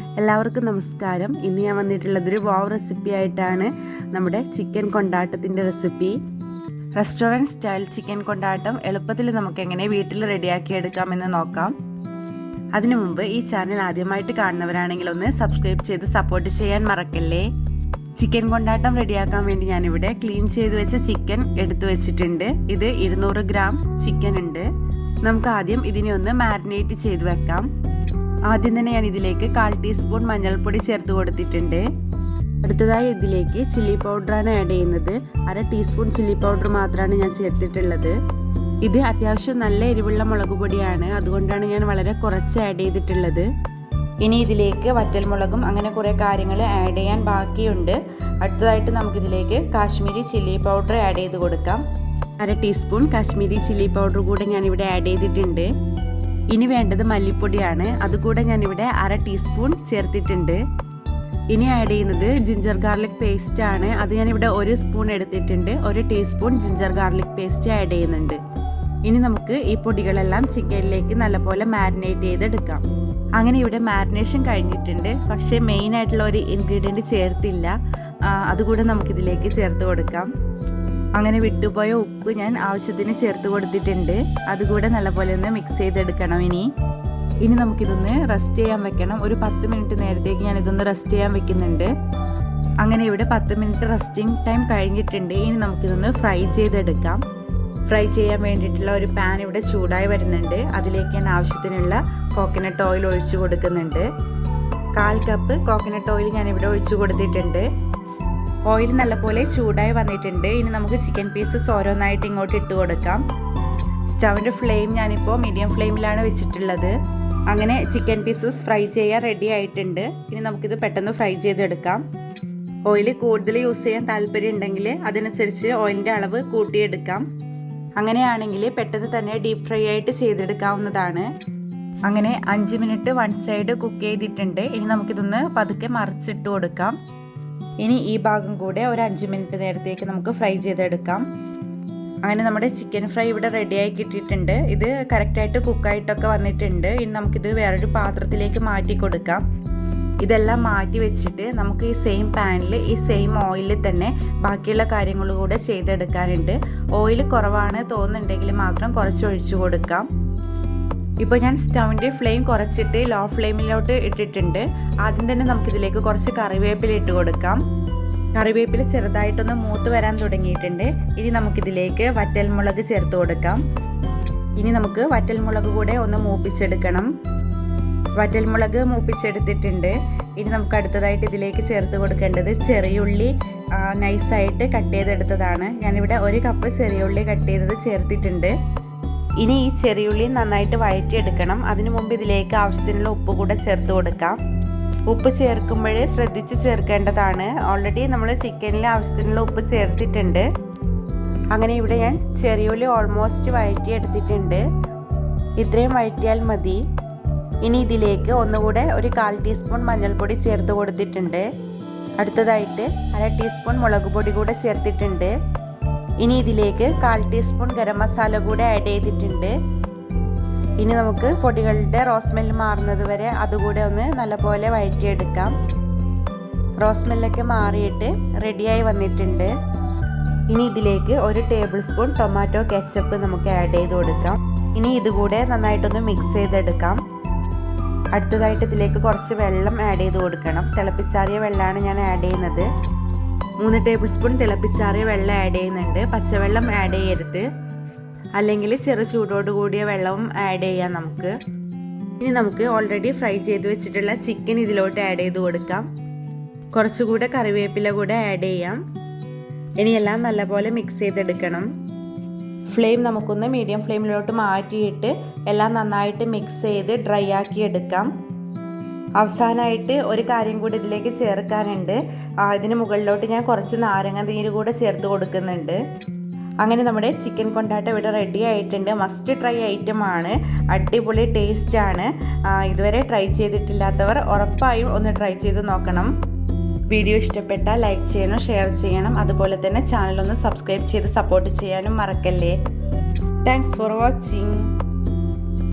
എല്ലാവർക്കും നമസ്കാരം. ഇന്ന് ഞാൻ വന്നിട്ടുള്ളത് ഒരു വാവ് റെസിപ്പി ആയിട്ടാണ് നമ്മുടെ chicken കൊണ്ടാട്ടത്തിന്റെ recipe restaurant style chicken kondattam എളുപ്പത്തിൽ നമുക്ക് എങ്ങനെ വീട്ടിൽ റെഡിയാക്കി എടുക്കാമെന്ന് നോക്കാം. അതിനു മുമ്പ് ഈ ചാനൽ ആദ്യമായിട്ട് കാണുന്നവരാണെങ്കിൽ ഒന്ന് സബ്സ്ക്രൈബ് ചെയ്ത് സപ്പോർട്ട് ചെയ്യാൻ മറക്കല്ലേ? ചിക്കൻ കൊണ്ടാട്ടം റെഡിയാക്കാൻ വേണ്ടി ഞാനിവിടെ ക്ലീൻ ചെയ്ത് വെച്ച ചിക്കൻ എടുത്തു വെച്ചിട്ടുണ്ട്. ഇത് ഇരുന്നൂറ് ഗ്രാം ചിക്കൻ ഉണ്ട്. നമുക്ക് ആദ്യം ഇതിനെ ഒന്ന് മാരിനേറ്റ് ചെയ്ത് വെക്കാം. ആദ്യം തന്നെ ഞാൻ ഇതിലേക്ക് കാൽ ടീസ്പൂൺ മഞ്ഞൾപ്പൊടി ചേർത്ത് കൊടുത്തിട്ടുണ്ട്. അടുത്തതായി ഇതിലേക്ക് ചില്ലി പൗഡറാണ് ആഡ് ചെയ്യുന്നത്. അര ടീസ്പൂൺ ചില്ലി പൗഡർ മാത്രമാണ് ഞാൻ ചേർത്തിട്ടുള്ളത്. ഇത് അത്യാവശ്യം നല്ല എരിവുള്ള മുളക് പൊടിയാണ്. അതുകൊണ്ടാണ് ഞാൻ വളരെ കുറച്ച് ആഡ് ചെയ്തിട്ടുള്ളത്. ഇനി ഇതിലേക്ക് വറ്റൽമുളകും അങ്ങനെ കുറേ കാര്യങ്ങൾ ആഡ് ചെയ്യാൻ ബാക്കിയുണ്ട്. അടുത്തതായിട്ട് നമുക്കിതിലേക്ക് കാശ്മീരി ചില്ലി പൗഡർ ആഡ് ചെയ്ത് കൊടുക്കാം. അര ടീസ്പൂൺ കാശ്മീരി ചില്ലി പൗഡർ കൂടെ ഞാനിവിടെ ആഡ് ചെയ്തിട്ടുണ്ട്. ഇനി വേണ്ടത് മല്ലിപ്പൊടിയാണ്. അതുകൂടെ ഞാനിവിടെ അര ടീസ്പൂൺ ചേർത്തിട്ടുണ്ട്. ഇനി ആഡ് ചെയ്യുന്നത് ജിഞ്ചർ ഗാർലിക് പേസ്റ്റ് ആണ്. അത് ഞാനിവിടെ ഒരു സ്പൂൺ എടുത്തിട്ടുണ്ട്. ഒരു teaspoon ginger garlic paste add ചെയ്യുന്നുണ്ട്. ഇനി നമുക്ക് ഈ പൊടികളെല്ലാം ചിക്കനിലേക്ക് നല്ലപോലെ മാരിനേറ്റ് ചെയ്തെടുക്കാം. അങ്ങനെ ഇവിടെ മാരിനേഷൻ കഴിഞ്ഞിട്ടുണ്ട്. പക്ഷേ മെയിൻ ആയിട്ടുള്ള ഒരു ഇൻഗ്രീഡിയന്റ് ചേർത്തില്ല. അതുകൂടെ നമുക്കിതിലേക്ക് ചേർത്ത് കൊടുക്കാം. അങ്ങനെ വിട്ടുപോയ ഉപ്പ് ഞാൻ ആവശ്യത്തിന് ചേർത്ത് കൊടുത്തിട്ടുണ്ട്. അതുകൂടെ നല്ലപോലെ ഒന്ന് മിക്സ് ചെയ്തെടുക്കണം ഇനി. ഇനി നമുക്കിതൊന്ന് റെസ്റ്റ് ചെയ്യാൻ വെക്കണം. ഒരു പത്ത് മിനിറ്റ് നേരത്തേക്ക് ഞാൻ ഇതൊന്ന് റെസ്റ്റ് ചെയ്യാൻ വെക്കുന്നുണ്ട്. അങ്ങനെ ഇവിടെ പത്ത് മിനിറ്റ് റെസ്റ്റിംഗ് ടൈം കഴിഞ്ഞിട്ടുണ്ട്. ഇനി നമുക്കിതൊന്ന് ഫ്രൈ ചെയ്തെടുക്കാം. ഫ്രൈ ചെയ്യാൻ വേണ്ടിയിട്ടുള്ള ഒരു പാൻ ഇവിടെ ചൂടായി വരുന്നുണ്ട്. അതിലേക്ക് ഞാൻ ആവശ്യത്തിനുള്ള കോക്കനട്ട് ഓയിൽ ഒഴിച്ചു കൊടുക്കുന്നുണ്ട്. കാൽ കപ്പ് കോക്കനട്ട് ഓയിൽ ഞാൻ ഇവിടെ ഒഴിച്ചു കൊടുത്തിട്ടുണ്ട്. ഓയിൽ നല്ലപോലെ ചൂടായി വന്നിട്ടുണ്ട്. ഇനി നമുക്ക് ചിക്കൻ പീസസ് ഓരോന്നായിട്ട് ഇങ്ങോട്ട് ഇട്ട് കൊടുക്കാം. സ്റ്റവിന്റെ ഫ്ലെയിം ഞാനിപ്പോൾ മീഡിയം ഫ്ലെയിമിലാണ് വെച്ചിട്ടുള്ളത്. അങ്ങനെ ചിക്കൻ പീസസ് ഫ്രൈ ചെയ്യാൻ റെഡി ആയിട്ടുണ്ട്. ഇനി നമുക്കിത് പെട്ടെന്ന് ഫ്രൈ ചെയ്തെടുക്കാം. ഓയിൽ കൂടുതൽ യൂസ് ചെയ്യാൻ താല്പര്യം ഉണ്ടെങ്കിൽ അതനുസരിച്ച് ഓയിലിന്റെ അളവ് കൂട്ടിയെടുക്കാം. അങ്ങനെയാണെങ്കിൽ പെട്ടെന്ന് തന്നെ ഡീപ്പ് ഫ്രൈ ആയിട്ട് ചെയ്തെടുക്കാവുന്നതാണ്. അങ്ങനെ അഞ്ച് മിനിറ്റ് വൺ സൈഡ് കുക്ക് ചെയ്തിട്ടുണ്ട്. ഇനി നമുക്കിതൊന്ന് പതുക്കെ മറിച്ചിട്ട് കൊടുക്കാം. ഇനി ഈ ഭാഗം കൂടെ ഒരു അഞ്ച് മിനിറ്റ് നേരത്തേക്ക് നമുക്ക് ഫ്രൈ ചെയ്തെടുക്കാം. അങ്ങനെ നമ്മുടെ ചിക്കൻ ഫ്രൈ ഇവിടെ റെഡിയായി കിട്ടിയിട്ടുണ്ട്. ഇത് കറക്റ്റായിട്ട് കുക്കായിട്ടൊക്കെ വന്നിട്ടുണ്ട്. ഇനി നമുക്കിത് വേറൊരു പാത്രത്തിലേക്ക് മാറ്റി കൊടുക്കാം. ഇതെല്ലാം മാറ്റി വെച്ചിട്ട് നമുക്ക് ഈ സെയിം പാനിൽ ഈ സെയിം ഓയിലിൽ തന്നെ ബാക്കിയുള്ള കാര്യങ്ങൾ കൂടെ ചെയ്തെടുക്കാനുണ്ട്. ഓയിൽ കുറവാണ് തോന്നുന്നുണ്ടെങ്കിൽ മാത്രം കുറച്ച് ഒഴിച്ചു കൊടുക്കാം. ഇപ്പോൾ ഞാൻ സ്റ്റൗവിന്റെ ഫ്ലെയിം കുറച്ചിട്ട് ലോ ഫ്ലെയിമിലോട്ട് ഇട്ടിട്ടുണ്ട്. ആദ്യം തന്നെ നമുക്കിതിലേക്ക് കുറച്ച് കറിവേപ്പില ഇട്ട് കൊടുക്കാം. കറിവേപ്പില ചെറുതായിട്ടൊന്ന് മൂത്ത് വരാൻ തുടങ്ങിയിട്ടുണ്ട്. ഇനി നമുക്കിതിലേക്ക് വറ്റൽമുളക് ചേർത്ത് കൊടുക്കാം. ഇനി നമുക്ക് വറ്റൽമുളക് കൂടെ ഒന്ന് മൂപ്പിച്ചെടുക്കണം. വറ്റൽമുളക് മൂപ്പിച്ചെടുത്തിട്ടുണ്ട്. ഇനി നമുക്ക് അടുത്തതായിട്ട് ഇതിലേക്ക് ചേർത്ത് കൊടുക്കേണ്ടത് ചെറിയുള്ളി നൈസായിട്ട് കട്ട് ചെയ്തെടുത്തതാണ്. ഞാനിവിടെ ഒരു കപ്പ് ചെറിയുള്ളി കട്ട് ചെയ്തത് ചേർത്തിട്ടുണ്ട്. ഇനി ഈ ചെറിയുള്ളി നന്നായിട്ട് വഴറ്റിയെടുക്കണം. അതിനു മുമ്പ് ഇതിലേക്ക് ആവശ്യത്തിനുള്ള ഉപ്പ് കൂടെ ചേർത്ത് കൊടുക്കാം. ഉപ്പ് ചേർക്കുമ്പോൾ ശ്രദ്ധിച്ച് ചേർക്കേണ്ടതാണ്. ഓൾറെഡി നമ്മൾ ചിക്കനിൽ ആവശ്യത്തിനുള്ള ഉപ്പ് ചേർത്തിട്ടുണ്ട്. അങ്ങനെ ഇവിടെ ഞാൻ ചെറിയുള്ളി ഓൾമോസ്റ്റ് വഴറ്റിയെടുത്തിട്ടുണ്ട്. ഇത്രയും വഴറ്റിയാൽ മതി. ഇനി ഇതിലേക്ക് ഒന്നുകൂടെ ഒരു കാൽ ടീസ്പൂൺ മഞ്ഞൾപ്പൊടി ചേർത്ത് കൊടുത്തിട്ടുണ്ട്. അടുത്തതായിട്ട് അര ടീസ്പൂൺ മുളക് പൊടി കൂടെ ചേർത്തിട്ടുണ്ട്. ഇനി ഇതിലേക്ക് കാൽ ടീസ്പൂൺ ഗരം മസാല കൂടെ ആഡ് ചെയ്തിട്ടുണ്ട്. ഇനി നമുക്ക് പൊടികളുടെ റോസ്മെല്ല് മാറുന്നത് വരെ അതുകൂടെ ഒന്ന് നല്ലപോലെ വഴറ്റിയെടുക്കാം. റോസ്മെല്ലൊക്കെ മാറിയിട്ട് റെഡിയായി വന്നിട്ടുണ്ട്. ഇനി ഇതിലേക്ക് ഒരു ടേബിൾ സ്പൂൺ ടൊമാറ്റോ കെച്ചപ്പ് നമുക്ക് ആഡ് ചെയ്ത് കൊടുക്കാം. ഇനി ഇതുകൂടെ നന്നായിട്ടൊന്ന് മിക്സ് ചെയ്തെടുക്കാം. അടുത്തതായിട്ട് ഇതിലേക്ക് കുറച്ച് വെള്ളം ആഡ് ചെയ്ത് കൊടുക്കണം. തിളപ്പിച്ചാറിയ വെള്ളമാണ് ഞാൻ ആഡ് ചെയ്യുന്നത്. മൂന്ന് ടേബിൾ സ്പൂൺ തിളപ്പിച്ചാറിയ വെള്ളം ആഡ് ചെയ്യുന്നുണ്ട്. പച്ചവെള്ളം ആഡ് ചെയ്യരുത്. അല്ലെങ്കിൽ ചെറു ചൂടോട് കൂടിയ വെള്ളവും ആഡ് ചെയ്യാം നമുക്ക്. ഇനി നമുക്ക് ഓൾറെഡി ഫ്രൈ ചെയ്ത് വെച്ചിട്ടുള്ള ചിക്കൻ ഇതിലോട്ട് ആഡ് ചെയ്ത് കൊടുക്കാം. കുറച്ചുകൂടെ കറിവേപ്പില കൂടെ ആഡ് ചെയ്യാം. ഇനിയെല്ലാം നല്ലപോലെ മിക്സ് ചെയ്തെടുക്കണം. ഫ്ലെയിം നമുക്കൊന്ന് മീഡിയം ഫ്ലെയിമിലോട്ട് മാറ്റിയിട്ട് എല്ലാം നന്നായിട്ട് മിക്സ് ചെയ്ത് ഡ്രൈ ആക്കി എടുക്കാം. അവസാനമായിട്ട് ഒരു കാര്യം കൂടി ഇതിലേക്ക് ചേർക്കാനുണ്ട്. ഇതിന് മുകളിലോട്ട് ഞാൻ കുറച്ച് നാരങ്ങ നീര് കൂടെ ചേർത്ത് കൊടുക്കുന്നുണ്ട്. അങ്ങനെ നമ്മുടെ ചിക്കൻ കൊണ്ടാട്ടം ഇവിടെ റെഡി ആയിട്ടുണ്ട്. മസ്റ്റ് ട്രൈ ഐറ്റം ആണ്. അടിപൊളി ടേസ്റ്റ് ആണ്. ഇതുവരെ ട്രൈ ചെയ്തിട്ടില്ലാത്തവർ ഉറപ്പായും ഒന്ന് ട്രൈ ചെയ്ത് നോക്കണം. വീഡിയോ ഇഷ്ടപ്പെട്ടാൽ ലൈക്ക് ചെയ്യണം ഷെയർ ചെയ്യണം. അതുപോലെ തന്നെ ചാനലൊന്ന് സബ്സ്ക്രൈബ് ചെയ്ത് സപ്പോർട്ട് ചെയ്യാനും മറക്കല്ലേ. Thanks for watching